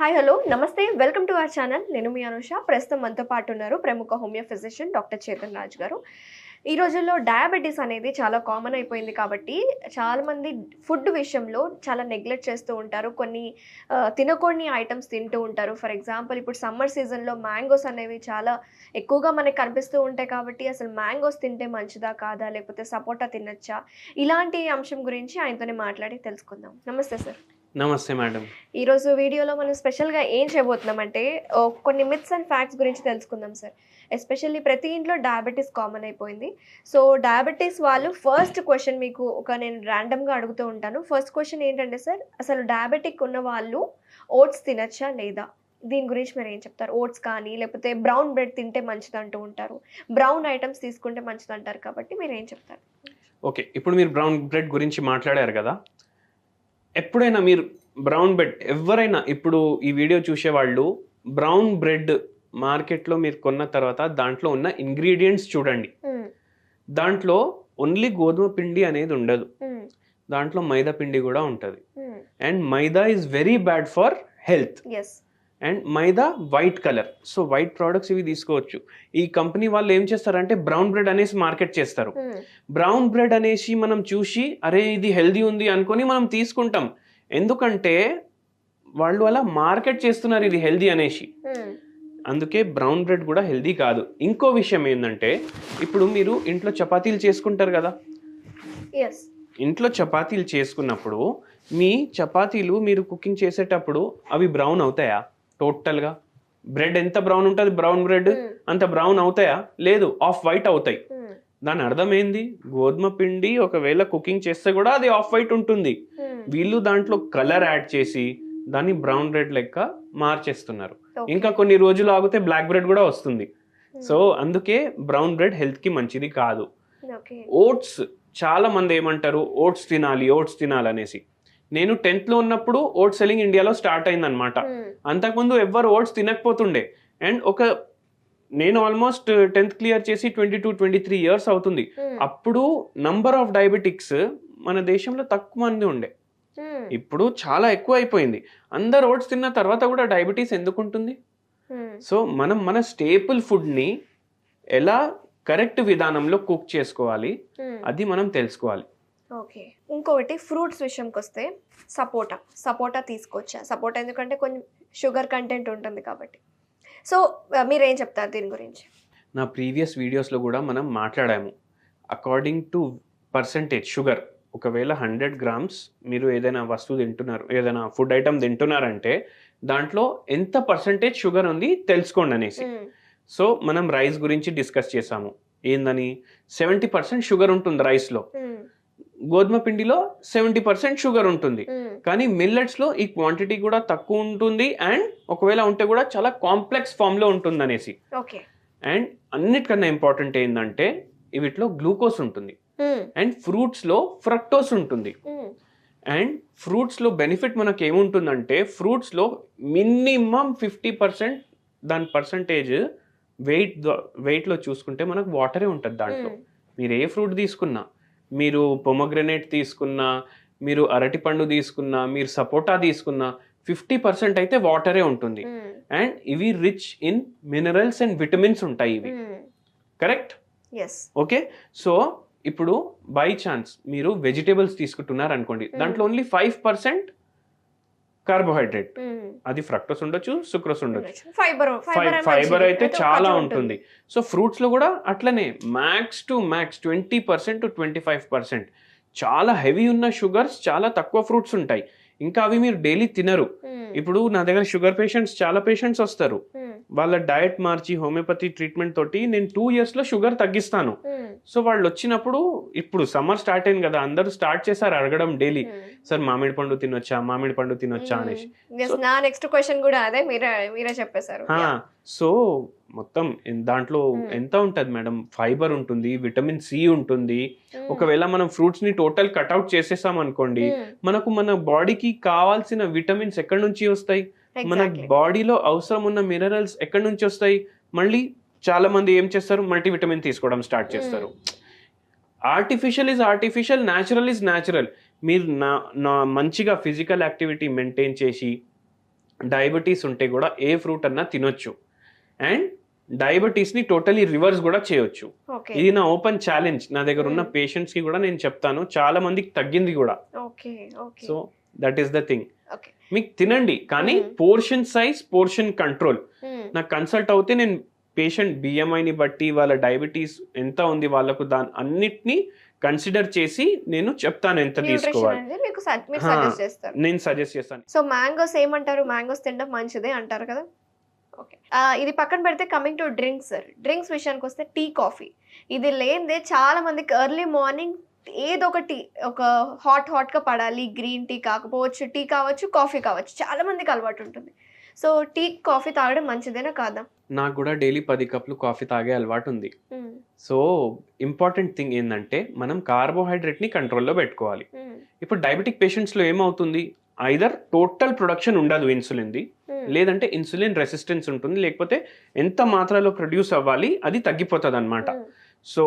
Hi hello నమస్తే welcome to our channel నేను మీ అనుష. ప్రస్తుతం మనతో పాటు ఉన్నారు ప్రముఖ homeo physician doctor Chetan Raj garu. ఈ రోజుల్లో డయాబెటీస్ అనేది చాలా కామన్ అయిపోయింది కాబట్టి చాలామంది ఫుడ్ విషయంలో చాలా నెగ్లెక్ట్ చేస్తూ ఉంటారు. కొన్ని తినకూడని ఐటమ్స్ తింటూ ఉంటారు. ఫర్ ఎగ్జాంపుల్ ఇప్పుడు సమ్మర్ సీజన్లో మ్యాంగోస్ అనేవి చాలా ఎక్కువగా మనకు కనిపిస్తూ ఉంటాయి కాబట్టి అసలు మ్యాంగోస్ తింటే మంచిదా కాదా? లేకపోతే సపోటా తినచ్చా? ఇలాంటి అంశం గురించి ఆయనతోనే మాట్లాడి తెలుసుకుందాం. నమస్తే సార్. నమస్తే మేడం. ఈరోజు వీడియోలో మనం స్పెషల్గా ఏం చేయబోతున్నాం అంటే కొన్ని మిత్స్ అండ్ ఫ్యాక్ట్స్ గురించి తెలుసుకుందాం సార్. ఎస్పెషల్లీ ప్రతి ఇంట్లో డయాబెటీస్ కామన్ అయిపోయింది. సో డయాబెటీస్ వాళ్ళు ఫస్ట్ క్వశ్చన్ మీకు ఒక నేను ర్యాండమ్గా అడుగుతూ ఉంటాను. ఫస్ట్ క్వశ్చన్ ఏంటంటే సార్ అసలు డయాబెటిక్ ఉన్న వాళ్ళు ఓట్స్ తినచ్చా లేదా? దీని గురించి మీరు ఏం చెప్తారు? ఓట్స్ కానీ లేకపోతే బ్రౌన్ బ్రెడ్ తింటే మంచిది అంటూ ఉంటారు. బ్రౌన్ ఐటమ్స్ తీసుకుంటే మంచిది అంటారు కాబట్టి మీరు ఏం చెప్తారు? ఓకే ఇప్పుడు మీరు బ్రౌన్ బ్రెడ్ గురించి మాట్లాడారు కదా ఎప్పుడైనా మీరు బ్రౌన్ బ్రెడ్ ఎవరైనా ఇప్పుడు ఈ వీడియో చూసేవాళ్ళు బ్రౌన్ బ్రెడ్ మార్కెట్లో మీరు కొన్న తర్వాత దాంట్లో ఉన్న ఇంగ్రీడియంట్స్ చూడండి. దాంట్లో ఓన్లీ గోధుమ పిండి అనేది ఉండదు. దాంట్లో మైదా పిండి కూడా ఉంటుంది. And maida is very bad for health. And maida white colour. So white products ఇవి తీసుకోవచ్చు. ఈ కంపెనీ వాళ్ళు ఏం చేస్తారంటే బ్రౌన్ బ్రెడ్ అనేసి మార్కెట్ చేస్తారు. బ్రౌన్ బ్రెడ్ అనేసి మనం చూసి అరే ఇది హెల్దీ ఉంది అనుకొని మనం తీసుకుంటాం. ఎందుకంటే వాళ్ళు అలా మార్కెట్ చేస్తున్నారు ఇది హెల్దీ అనేసి. అందుకే బ్రౌన్ బ్రెడ్ కూడా హెల్దీ కాదు. ఇంకో విషయం ఏంటంటే ఇప్పుడు మీరు ఇంట్లో చపాతీలు చేసుకుంటారు కదా? ఇంట్లో చపాతీలు చేసుకున్నప్పుడు మీ చపాతీలు మీరు కుకింగ్ చేసేటప్పుడు అవి బ్రౌన్ అవుతాయా? టోటల్గా. బ్రెడ్ ఎంత బ్రౌన్ ఉంటుంది? Brown bread? అంత బ్రౌన్ అవుతాయా? లేదు ఆఫ్ వైట్ అవుతాయి. దాని అర్థం ఏంది గోధుమ పిండి ఒకవేళ కుకింగ్ చేస్తే కూడా అది ఆఫ్ వైట్ ఉంటుంది. వీళ్ళు దాంట్లో కలర్ యాడ్ చేసి దాన్ని బ్రౌన్ బ్రెడ్ లెక్క మార్చేస్తున్నారు. ఇంకా కొన్ని రోజులు ఆగితే బ్లాక్ బ్రెడ్ కూడా వస్తుంది. సో అందుకే బ్రౌన్ బ్రెడ్ హెల్త్కి మంచిది కాదు. ఓట్స్ చాలా మంది ఏమంటారు? ఓట్స్ తినాలి ఓట్స్ తినాలి అనేసి నేను టెన్త్లో ఉన్నప్పుడు ఓట్స్ సెల్లింగ్ ఇండియాలో స్టార్ట్ అయిందనమాట అంతకుముందు ఎవ్వరు ఓట్స్ తినకపోతుండే. అండ్ ఒక నేను ఆల్మోస్ట్ టెన్త్ క్లియర్ చేసి twenty two twenty three years అవుతుంది. అప్పుడు నంబర్ ఆఫ్ డయాబెటిక్స్ మన దేశంలో తక్కువ మంది ఉండే. ఇప్పుడు చాలా ఎక్కువ అయిపోయింది. అందరు ఓట్స్ తిన్న తర్వాత కూడా డయాబెటీస్ ఎందుకు ఉంటుంది? సో మనం మన స్టేపుల్ ఫుడ్ని ఎలా కరెక్ట్ విధానంలో కుక్ చేసుకోవాలి? అది మనం తెలుసుకోవాలి. ఓకే. ఇంకొకటి ఫ్రూట్స్ విషయంకి వస్తే సపోటా. సపోటా తీసుకోవచ్చా సపోటా ఎందుకంటే కొంచెం షుగర్ కంటెంట్ ఉంటుంది కాబట్టి. సో మీరు ఏం చెప్తారు దీని గురించి? నా ప్రీవియస్ వీడియోస్లో కూడా మనం మాట్లాడాము. అకార్డింగ్ టు పర్సంటేజ్ షుగర్ ఒకవేళ హండ్రెడ్ గ్రామ్స్ మీరు ఏదైనా వస్తువు తింటున్నారు ఏదైనా ఫుడ్ ఐటమ్ తింటున్నారంటే దాంట్లో ఎంత పర్సంటేజ్ షుగర్ ఉంది తెలుసుకోండి అనేసి. సో మనం రైస్ గురించి డిస్కస్ చేసాము. ఏందని? సెవెంటీ పర్సెంట్ షుగర్ ఉంటుంది రైస్లో. గోధుమ పిండిలో సెవెంటీ పర్సెంట్ షుగర్ ఉంటుంది. కానీ మిల్లెట్స్లో ఈ క్వాంటిటీ కూడా తక్కువ ఉంటుంది అండ్ ఒకవేళ ఉంటే కూడా చాలా కాంప్లెక్స్ ఫామ్లో ఉంటుంది అనేసి అండ్ అన్నిటికన్నా ఇంపార్టెంట్ ఏంటంటే వీటిలో గ్లూకోజ్ ఉంటుంది. అండ్ ఫ్రూట్స్లో ఫ్రక్టోస్ ఉంటుంది. అండ్ ఫ్రూట్స్లో బెనిఫిట్ మనకు ఏముంటుందంటే ఫ్రూట్స్లో మినిమం ఫిఫ్టీ పర్సెంట్ దాని పర్సంటేజ్ వెయిట్ వెయిట్లో చూసుకుంటే మనకు వాటరే ఉంటుంది దాంట్లో. మీరు ఏ ఫ్రూట్ తీసుకున్నా మీరు పొమగ్రనేట్ తీసుకున్నా మీరు అరటిపండు తీసుకున్నా మీరు సపోటా తీసుకున్నా ఫిఫ్టీ పర్సెంట్ అయితే వాటరే ఉంటుంది. అండ్ ఇవి rich in minerals and vitamins ఉంటాయి ఇవి. కరెక్ట్ ఎస్ ఓకే సో ఇప్పుడు బై ఛాన్స్ మీరు వెజిటేబుల్స్ తీసుకుంటున్నారు అనుకోండి దాంట్లో ఓన్లీ ఫైవ్ పర్సెంట్ కార్బోహైడ్రేట్. అది ఫ్రక్టోస్ ఉండొచ్చు సుక్రోస్ ఉండొచ్చు. ఫైబర్ ఫైబర్ అయితే చాలా ఉంటుంది. సో ఫ్రూట్స్లో కూడా అట్లనే max to max twenty percent to twenty five percent. చాలా హెవీ ఉన్న షుగర్స్ చాలా తక్కువ ఫ్రూట్స్ ఉంటాయి. ఇంకా అవి మీరు డైలీ తినరు. ఇప్పుడు నా దగ్గర షుగర్ పేషెంట్స్ చాలా పేషెంట్స్ వస్తారు. వాళ్ళ డయట్ మార్చి హోమియోపతి ట్రీట్మెంట్ తోటి నేను టూ ఇయర్స్లో షుగర్ తగ్గిస్తాను. సో వాళ్ళు వచ్చినప్పుడు ఇప్పుడు సమ్మర్ స్టార్ట్ అయింది కదా అందరూ స్టార్ట్ చేశారు అడగడం డైలీ సార్ మామిడి పండు తినొచ్చా? మామిడి పండు తినొచ్చా? అనేసి. నా నెక్స్ట్ క్వశ్చన్ కూడా అదే మీరే మీరే చెప్పేశారు. సో మొత్తం దాంట్లో ఎంత ఉంటది మేడం? ఫైబర్ ఉంటుంది విటమిన్ సి ఉంటుంది. ఒకవేళ మనం ఫ్రూట్స్ని టోటల్ కట్అవుట్ చేసేసాం అనుకోండి మనకు మన బాడీకి కావాల్సిన విటమిన్స్ ఎక్కడి నుంచి వస్తాయి? మన బాడీలో అవసరం ఉన్న మినరల్స్ ఎక్కడి నుంచి వస్తాయి? మళ్ళీ చాలా మంది ఏం చేస్తారు? మల్టీవిటమిన్ తీసుకోవడం స్టార్ట్ చేస్తారు. Artificial is artificial natural is natural. మీరు నా నా మంచిగా ఫిజికల్ యాక్టివిటీ మెయింటైన్ చేసి డయాబెటీస్ ఉంటే కూడా ఏ ఫ్రూట్ అన్నా తినొచ్చు. అండ్ డయాబెటీస్ని టోటలీ రివర్స్ కూడా చేయొచ్చు. ఇది నా ఓపెన్ ఛాలెంజ్ నా దగ్గర ఉన్న Hmm. పేషెంట్స్కి కూడా నేను చెప్తాను. చాలా మందికి తగ్గింది కూడా. So that is the thing మీకు తినండి కానీ Hmm. Portion size portion control. నాకు కన్సల్ట్ అవుతే నేను పేషెంట్ బిఎంఐని బట్టి వాళ్ళ డయాబెటీస్ ఎంత ఉంది వాళ్ళకు దాని అన్నిటినీ కన్సిడర్ చేసి నేను చెప్తాను ఎంత తీసుకోవాలి. నేను సజెస్ట్ చేస్తాను. సో మ్యాంగోస్ ఏమంటారు? మ్యాంగోస్ తినడం మంచిదే అంటారు కదా? ఓకే. ఇది పక్కన పెడితే coming to drinks sir drinks విషయానికి వస్తే టీ కాఫీ ఇది లేనిదే చాలా మందికి ఎర్లీ మార్నింగ్ ఏదో ఒక టీ ఒక హాట్ హాట్గా పడాలి. గ్రీన్ టీ కాకపోవచ్చు టీ కావచ్చు కాఫీ కావచ్చు. చాలా మందికి అలవాటు ఉంటుంది. సో టీ కాఫీ తాగడం మంచిదేనా కాదా? నాకు కూడా డైలీ పది కప్లు కాఫీ తాగే అలవాటు ఉంది. సో ఇంపార్టెంట్ థింగ్ ఏంటంటే మనం కార్బోహైడ్రేట్ని కంట్రోల్లో పెట్టుకోవాలి. మ్మ్. ఇప్పుడు డయాబెటిక్ పేషెంట్స్లో ఏమవుతుంది? ఐదర్ టోటల్ ప్రొడక్షన్ ఉండదు ఇన్సులిన్ది. లేదంటే ఇన్సులిన్ రెసిస్టెన్స్ ఉంటుంది లేకపోతే ఎంత మాత్రలో ప్రొడ్యూస్ అవ్వాలి అది తగ్గిపోతుంది అనమాట మ్మ్. సో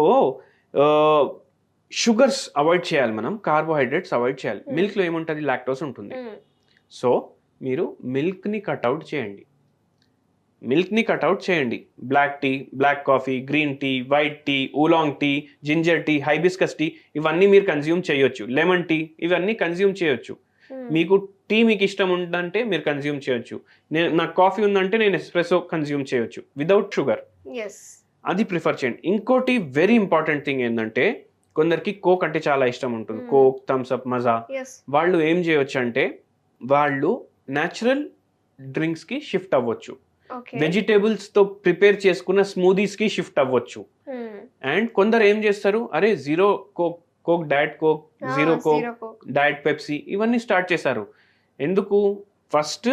షుగర్స్ అవాయిడ్ చేయాలి మనం కార్బోహైడ్రేట్స్ అవాయిడ్ చేయాలి Hmm. మిల్క్లో ఏముంటుంది లాక్టోస్ ఉంటుంది. సో మీరు మిల్క్ని కట్అవుట్ చేయండి మిల్క్ని కట్అవుట్ చేయండి black tea black coffee green tea white tea oolong tea ginger tea hibiscus tea ఇవన్నీ మీరు కన్జ్యూమ్ చేయొచ్చు లెమన్ టీ ఇవన్నీ కన్జ్యూమ్ చేయొచ్చు. మీకు టీ మీకు ఇష్టం ఉందంటే మీరు కన్జ్యూమ్ చేయొచ్చు. నేను నాకు కాఫీ ఉందంటే నేను ఎస్ప్రెసో కన్జ్యూమ్ చేయొచ్చు వితౌట్ షుగర్ అది ప్రిఫర్ చేయండి. ఇంకోటి వెరీ ఇంపార్టెంట్ థింగ్ ఏంటంటే కొందరికి కోక్ అంటే చాలా ఇష్టం ఉంటుంది. Hmm. కోక్ థమ్స్ అప్ మజా. వాళ్ళు ఏం చేయొచ్చు అంటే వాళ్ళు న్యాచురల్ డ్రింక్స్కి షిఫ్ట్ అవ్వచ్చు. వెజిటేబుల్స్తో ప్రిపేర్ చేసుకున్న స్మూదీస్కి షిఫ్ట్ అవ్వచ్చు. అండ్ కొందరు ఏం చేస్తారు? అరే zero Coke Coke diet Coke zero Coke. Diet Pepsi ఇవన్నీ స్టార్ట్ చేశారు ఎందుకు ఫస్ట్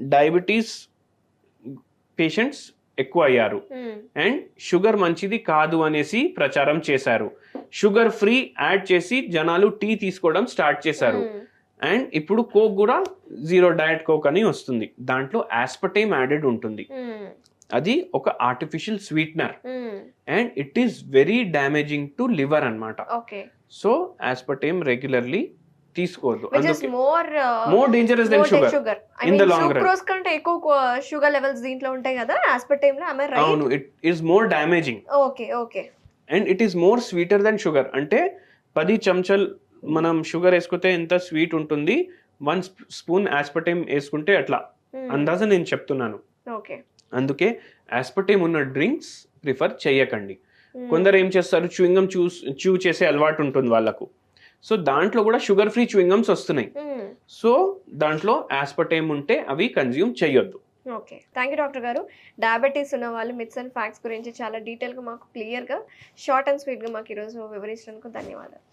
డయాబెటీస్ పేషెంట్స్ ఎక్కువ అయ్యారు. అండ్ షుగర్ మంచిది కాదు అనేసి ప్రచారం చేశారు షుగర్ ఫ్రీ యాడ్ చేసి జనాలు టీ తీసుకోవడం స్టార్ట్ చేశారు. అండ్ ఇప్పుడు కోక్ కూడా జీరో డయట్ కోక్ అని వస్తుంది దాంట్లో ఆస్పటైమ్ యాడెడ్ ఉంటుంది మ్మ్. అది ఒక artificial sweetener. And it is very damaging to liver అన్నమాట. ఓకే సో ఆస్పటైమ్ రెగ్యులర్లీ తీసుకోవద్దు. విచ్ ఇస్ అందుకే more more dangerous than sugar కంటే ఎక్కువ లెవెల్స్ దీంట్లో ఉంటాయి కదా అవును it is more damaging okay okay and it is more sweeter than sugar అంటే పది చెంచాలు మనం షుగర్ వేసుకుంటే ఎంత స్వీట్ ఉంటుంది? వన్ స్పూన్ ఆస్పటైమ్ వేసుకుంటే అట్లా. అందాజ నేను చెప్తున్నాను. ఓకే అందుకే ఆస్పటైమ్ ఉన్న డ్రింక్స్ ప్రిఫర్ చేయకండి కొందరు ఏం చేస్తారు? చూయింగం చూస్ చూ చేసే అలవాటు ఉంటుంది వాళ్ళకు. సో దాంట్లో కూడా షుగర్ ఫ్రీ చూయింగమ్స్ వస్తున్నాయి. సో దాంట్లో ఆస్పటైమ్ ఉంటే అవి కన్జ్యూమ్ చేయొద్దు ఓకే థ్యాంక్ యూ డాక్టర్ గారు. డయాబెటీస్ ఉన్న వాళ్ళు మిత్స్ అండ్ ఫ్యాక్ట్స్ గురించి చాలా డీటెయిల్గా మాకు క్లియర్గా షార్ట్ అండ్ స్వీట్గా మాకు ఈరోజు వివరించినందుకు ధన్యవాదాలు.